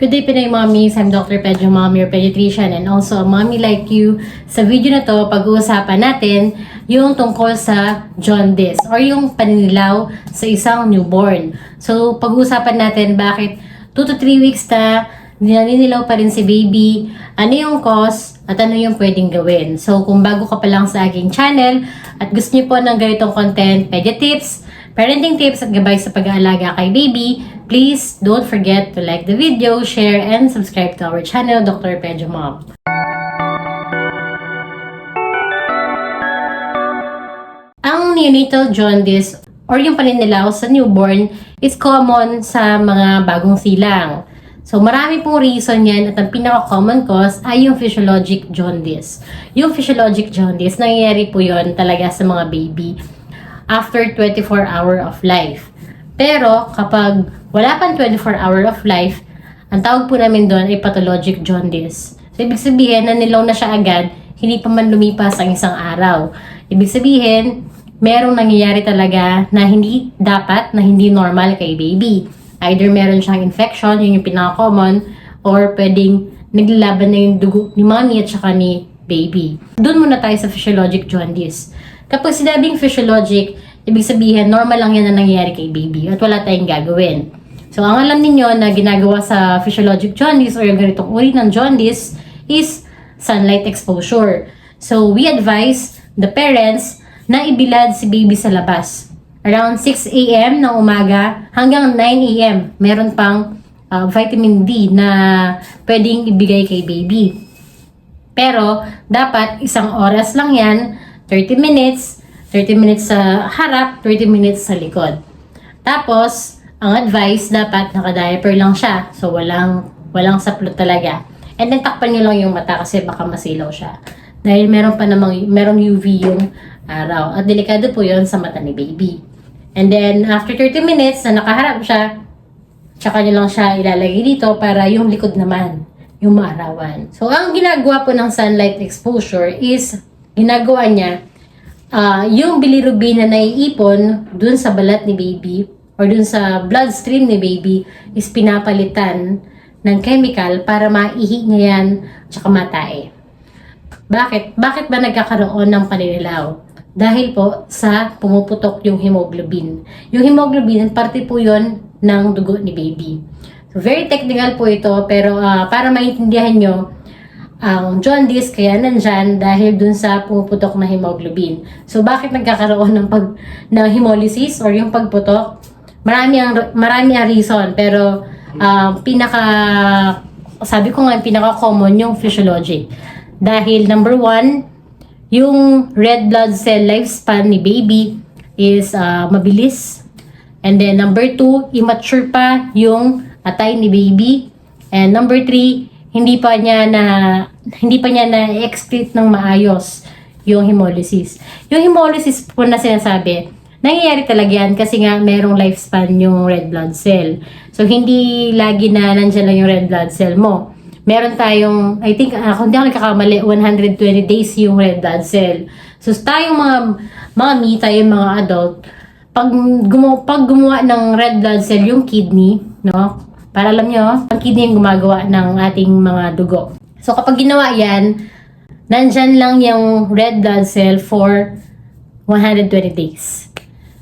Good day, Pinay Mommies. I'm Dr. Pedro Mommy, your pediatrician, and also a mommy like you. Sa video na to, pag-uusapan natin yung tungkol sa jaundice or yung paninilaw sa isang newborn. So, pag-uusapan natin bakit 2 to 3 weeks na naninilaw pa rin si baby, ano yung cause, at ano yung pwedeng gawin. So, kung bago ka pa lang sa aking channel at gusto niyo po ng ganitong content, pedia tips, parenting tips at gabay sa pag-aalaga kay baby, please don't forget to like the video, share, and subscribe to our channel, Dr. Pedro Mom. Ang neonatal jaundice or yung paninilaw sa newborn is common sa mga bagong silang. So marami pong reason yan at ang pinaka-common cause ay yung physiologic jaundice. Yung physiologic jaundice, nangyayari po yon talaga sa mga baby after 24 hour of life. Pero kapag wala pang 24 hour of life, ang tawag po namin doon ay pathologic jaundice. So ibig sabihin na nilaw na siya agad, hindi pa man lumipas ang isang araw. Ibig sabihin, merong nangyayari talaga na hindi dapat, na hindi normal kay baby. Either meron siyang infection, yun yung pinaka-common, or pwedeng naglalaban na yung dugo ni mommy at saka ni baby. Doon muna tayo sa physiologic jaundice. Kapag sinabing physiologic, ibig sabihin normal lang yan na nangyayari kay baby at wala tayong gagawin. So, ang alam ninyo na ginagawa sa physiologic jaundice or yung ganitong uri ng jaundice is sunlight exposure. So, we advise the parents na ibilad si baby sa labas. Around 6 a.m. ng umaga hanggang 9 a.m. Meron pang uh, vitamin D na pwedeng ibigay kay baby. Pero, dapat isang oras lang yan, 30 minutes, 30 minutes sa harap, 30 minutes sa likod. Tapos, ang advice, dapat naka-diaper lang siya. So, walang, walang saplot talaga. And then, takpan niyo lang yung mata kasi baka masilaw siya. Dahil meron pa namang, merong UV yung araw. At delikado po yon sa mata ni baby. And then, after 30 minutes na nakaharap siya, tsaka niyo lang siya ilalagay dito para yung likod naman, yung maarawan. So, ang ginagawa po ng sunlight exposure is, ginagawa niya, ah yung bilirubin na naiipon dun sa balat ni baby or dun sa bloodstream ni baby is pinapalitan ng chemical para maihi niya yan tsaka matae. Bakit? Bakit ba nagkakaroon ng paninilaw? Dahil po sa pumuputok yung hemoglobin. Yung hemoglobin, parte po yon ng dugo ni baby. So, very technical po ito, pero ah, para maintindihan nyo, ang jaundice kaya nandyan dahil dun sa pumuputok na hemoglobin. So, bakit nagkakaroon ng, pag, ng hemolysis or yung pagputok? Marami ang, marami ang reason, pero ah, pinaka, sabi ko nga, pinaka-common yung physiologic. Dahil number one, yung red blood cell lifespan ni baby is ah, mabilis. And then number two, immature pa yung atay ni baby. And number three, hindi pa niya na hindi pa niya na excrete ng maayos yung hemolysis. Yung hemolysis po na sinasabi, nangyayari talaga yan kasi nga merong lifespan yung red blood cell. So hindi lagi na nandiyan lang yung red blood cell mo meron tayong, I think, uh, kung di ako nagkakamali, 120 days yung red blood cell. So, tayong mga mommy, tayong mga adult, pag gumawa, pag gumawa ng red blood cell yung kidney, no? Para alam nyo, ang kidney yung gumagawa ng ating mga dugo. So, kapag ginawa yan, nandyan lang yung red blood cell for 120 days.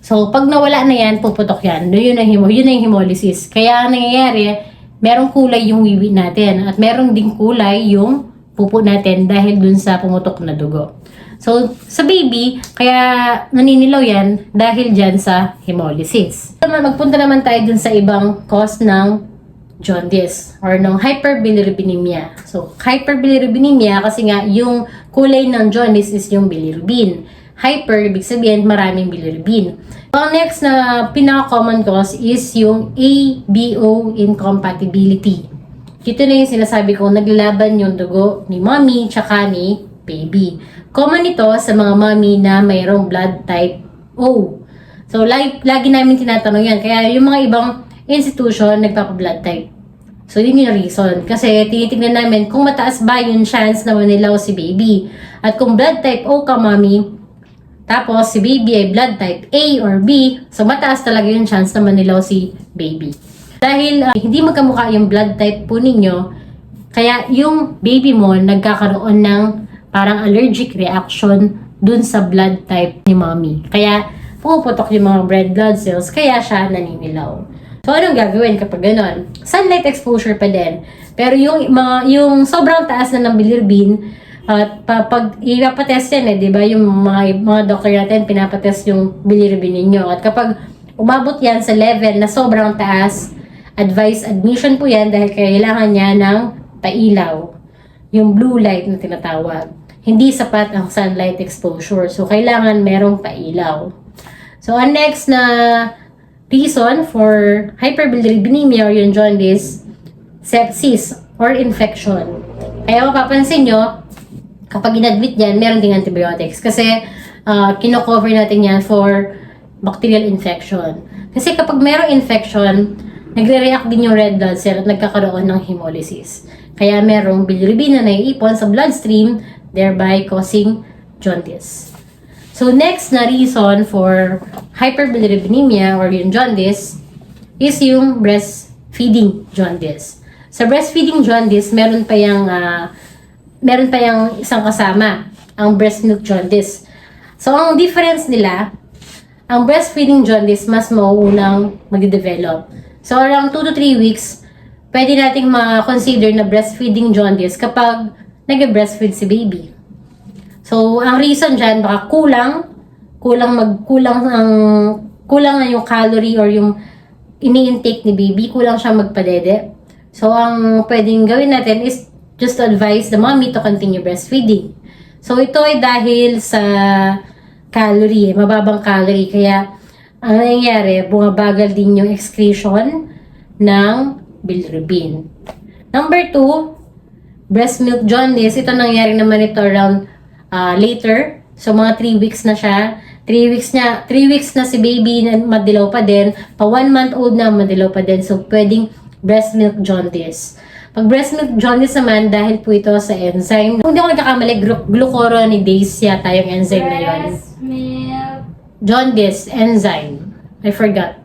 So, pag nawala na yan, puputok yan. Yun ang, hemo, yun ang hemolysis. Kaya ang nangyayari, merong kulay yung wiwi natin at merong ding kulay yung pupo natin dahil dun sa pumutok na dugo. So, sa baby, kaya naninilaw yan dahil dyan sa hemolysis. Magpunta naman tayo dun sa ibang cause ng jaundice or ng hyperbilirubinemia. So, hyperbilirubinemia kasi nga yung kulay ng jaundice is yung bilirubin. Hyper, ibig sabihin maraming bilirubin. Ang next na pinaka-common cause is yung ABO incompatibility. Dito na yung sinasabi ko, naglalaban yung dugo ni mommy tsaka ni baby. Common ito sa mga mommy na mayroong blood type O. So, lagi, lagi namin tinatanong yan. Kaya yung mga ibang institution, nagpapa-blood type. So, yun yung reason. Kasi tinitingnan namin kung mataas ba yung chance na manilaw si baby. At kung blood type O ka, mommy, tapos si baby ay blood type A or B, so mataas talaga yung chance na manilaw si baby. Dahil ah, hindi magkamukha yung blood type po ninyo, kaya yung baby mo nagkakaroon ng parang allergic reaction dun sa blood type ni mommy. Kaya pumuputok yung mga red blood cells, kaya siya naninilaw. So, anong gagawin kapag ganon? Sunlight exposure pa din. Pero yung, mga, yung sobrang taas na ng bilirubin, at pa, pag ipapatest yan eh, di ba? Yung mga, mga doctor natin, pinapatest yung bilirubin ninyo. At kapag umabot yan sa level na sobrang taas, advice admission po yan dahil kailangan niya ng pailaw. Yung blue light na tinatawag. Hindi sapat ang sunlight exposure. So, kailangan merong pailaw. So, ang next na reason for hyperbilirubinemia or yung jaundice, sepsis or infection. Kaya mapapansin nyo, kapag inadmit yan, meron ding antibiotics. Kasi uh, kino-cover natin yan for bacterial infection. Kasi kapag merong infection, nagre-react din yung red blood cell at nagkakaroon ng hemolysis. Kaya merong bilirubin na naiipon sa bloodstream, thereby causing jaundice. So next na reason for hyperbilirubinemia or yung jaundice is yung breastfeeding jaundice. Sa breastfeeding jaundice, meron pa yung ah, meron pa yung isang kasama, ang breast milk jaundice. So ang difference nila, ang breastfeeding jaundice mas mauunang mag-develop. So around 2 to 3 weeks, pwede nating ma-consider na breastfeeding jaundice kapag nag-breastfeed si baby. So, ang reason dyan, baka kulang, kulang magkulang ang kulang na yung calorie or yung ini-intake ni baby, kulang siya magpadede. So, ang pwedeng gawin natin is just advise the mommy to continue breastfeeding. So, ito ay dahil sa calorie, mababang calorie. Kaya, ang nangyayari, bumabagal din yung excretion ng bilirubin. Number two, breast milk jaundice. Ito nangyari naman ito around ah, later. So, mga 3 weeks na siya. 3 weeks na, 3 weeks na si baby na madilaw pa din. Pa 1 month old na madilaw pa din. So, pwedeng breast milk jaundice. Pag breast milk jaundice naman, dahil po ito sa enzyme, kung di ako nagkakamali, glu- glucuronidase yata yung enzyme na yun. Breast milk. Jaundice enzyme. I forgot.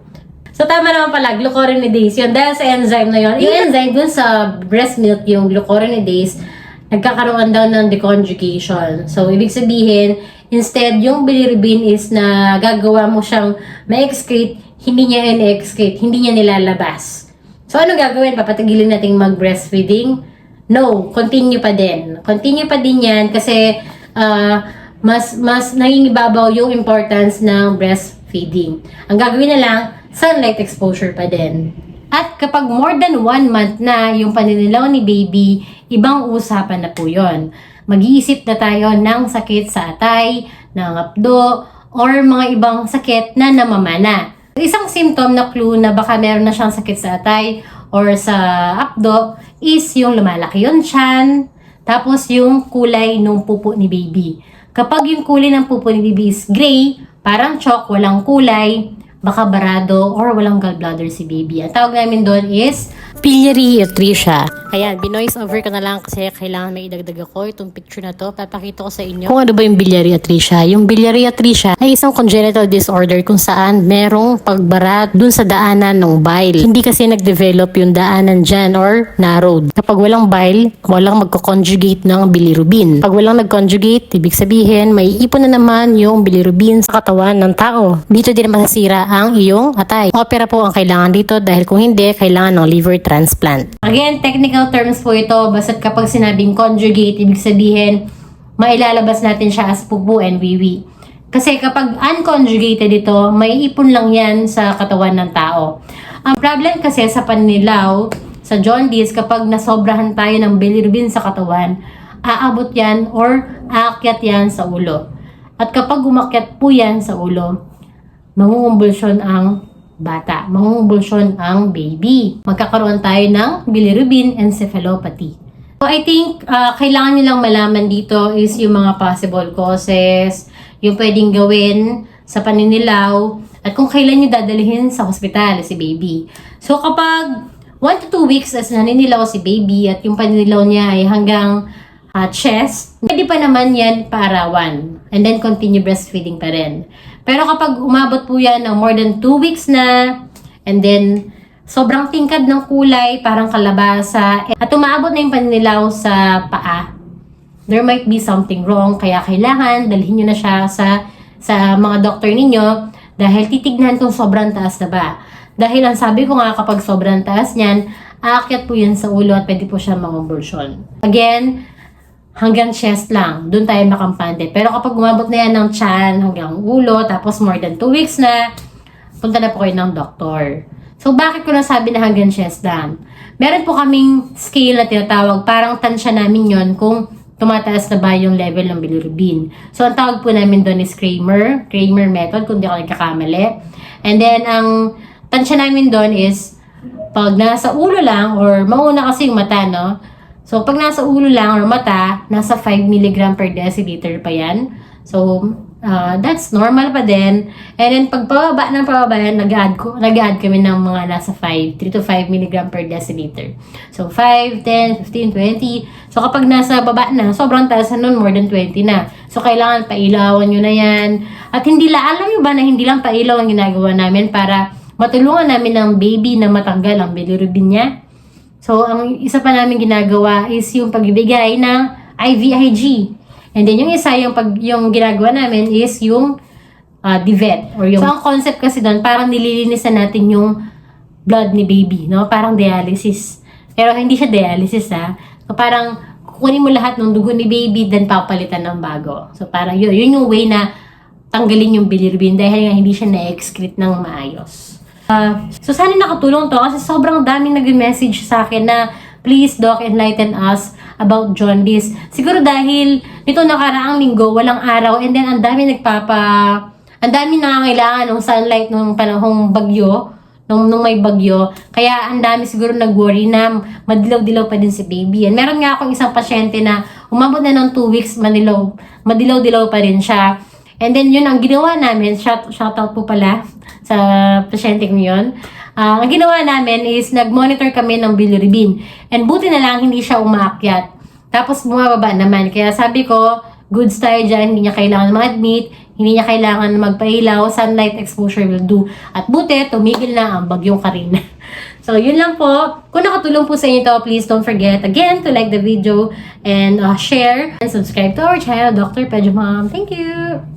So, tama naman pala, glucuronidase yun. Dahil sa enzyme na yun. Yung enzyme dun sa breast milk, yung glucuronidase, nagkakaroon daw ng deconjugation. So, ibig sabihin, instead, yung bilirubin is na gagawa mo siyang ma-excrete, hindi niya in-excrete, hindi niya nilalabas. So, ano gagawin? Papatigilin natin mag-breastfeeding? No, continue pa din. Continue pa din yan kasi ah, mas mas nangingibabaw yung importance ng breastfeeding. Ang gagawin na lang, sunlight exposure pa din. At kapag more than one month na yung paninilaw ni baby, ibang usapan na po yon. Mag-iisip na tayo ng sakit sa atay, ng apdo, or mga ibang sakit na namamana. Isang symptom na clue na baka meron na siyang sakit sa atay or sa apdo is yung lumalaki yung tiyan, tapos yung kulay ng pupo ni baby. Kapag yung kulay ng pupo ni baby is gray, parang chalk, walang kulay, baka barado or walang gallbladder si baby. Ang tawag namin doon is biliary atresia. Ayan, binoise over ko na lang kasi kailangan may idagdag ako itong picture na to. Papakita ko sa inyo kung ano ba yung biliary atresia. Yung biliary atresia ay isang congenital disorder kung saan merong pagbara dun sa daanan ng bile. Hindi kasi nag-develop yung daanan dyan or narrowed. Kapag walang bile, walang magko-conjugate ng bilirubin. Pag walang nag-conjugate, ibig sabihin may ipon na naman yung bilirubin sa katawan ng tao. Dito din masasira ang iyong atay. Opera po ang kailangan dito dahil kung hindi, kailangan ng liver transplant. Again, technical terms po ito. Basta kapag sinabing conjugate, ibig sabihin, mailalabas natin siya as pupo and wiwi. Kasi kapag unconjugated ito, may ipon lang yan sa katawan ng tao. Ang problem kasi sa panilaw, sa jaundice, kapag nasobrahan tayo ng bilirubin sa katawan, aabot yan or aakyat yan sa ulo. At kapag umakyat po yan sa ulo, mangungumbulsyon ang bata. Mangungumbulsyon ang baby. Magkakaroon tayo ng bilirubin encephalopathy. So I think uh, kailangan nilang malaman dito is yung mga possible causes, yung pwedeng gawin sa paninilaw, at kung kailan nyo dadalhin sa hospital si baby. So kapag 1 to 2 weeks as naninilaw si baby at yung paninilaw niya ay hanggang uh, chest, pwede pa naman yan paarawan. And then continue breastfeeding pa rin. Pero kapag umabot po yan ng more than 2 weeks na, and then sobrang tingkad ng kulay, parang kalabasa, at umaabot na yung paninilaw sa paa, there might be something wrong, kaya kailangan dalhin nyo na siya sa, sa mga doktor ninyo dahil titignan kung sobrang taas na ba. Dahil ang sabi ko nga kapag sobrang taas niyan, aakyat po yan sa ulo at pwede po siya mangumbulsyon. Again, hanggang chest lang, doon tayo makampante. Pero kapag umabot na yan ng chan hanggang ulo, tapos more than 2 weeks na, punta na po kayo ng doktor. So, bakit ko nasabi na hanggang chest lang? Meron po kaming scale na tinatawag, parang tansya namin yon kung tumataas na ba yung level ng bilirubin. So, ang tawag po namin doon is Kramer, Kramer method, kung di ako nagkakamali. And then, ang tansya namin doon is, pag nasa ulo lang, or mauna kasi yung mata, no? So, pag nasa ulo lang or mata, nasa 5 mg per deciliter pa yan. So, uh, that's normal pa din. And then, pag pababa ng pababa yan, nag-add, ko, nag-add kami ng mga nasa 5, 3 to 5 mg per deciliter. So, 5, 10, 15, 20. So, kapag nasa baba na, sobrang taas na nun, more than 20 na. So, kailangan pailawan nyo na yan. At hindi la, alam nyo ba na hindi lang pailaw ang ginagawa namin para matulungan namin ng baby na matanggal ang bilirubin niya. So, ang isa pa namin ginagawa is yung pagbibigay ng IVIG. And then, yung isa, yung, pag, yung ginagawa namin is yung uh, divet. Or yung, so, ang concept kasi doon, parang nililinisan natin yung blood ni baby, no? Parang dialysis. Pero hindi siya dialysis, ha? So, parang kukunin mo lahat ng dugo ni baby, then papalitan ng bago. So, parang yun, yun yung way na tanggalin yung bilirubin dahil nga hindi siya na-excrete ng maayos. Uh, so, sana nakatulong to kasi sobrang daming nag-message sa akin na please, Doc, enlighten us about jaundice. Siguro dahil nito nakaraang linggo, walang araw, and then ang dami nagpapa... Ang dami nangangailangan ng sunlight nung panahong bagyo, nung, nung may bagyo. Kaya ang dami siguro nag-worry na madilaw-dilaw pa din si baby. And meron nga akong isang pasyente na umabot na ng 2 weeks, manilaw, madilaw-dilaw pa rin siya. And then yun ang ginawa namin, shout, shout out po pala sa pasyente ko yun. Ah, ang ginawa namin is nag-monitor kami ng bilirubin. And buti na lang hindi siya umaakyat. Tapos bumababa naman. Kaya sabi ko, goods tayo dyan, hindi niya kailangan ma-admit, hindi niya kailangan magpailaw, sunlight exposure will do. At buti, tumigil na ang bagyong Karina. so, yun lang po. Kung nakatulong po sa inyo to, please don't forget again to like the video and uh, share and subscribe to our channel, Dr. Pedro Mom. Thank you!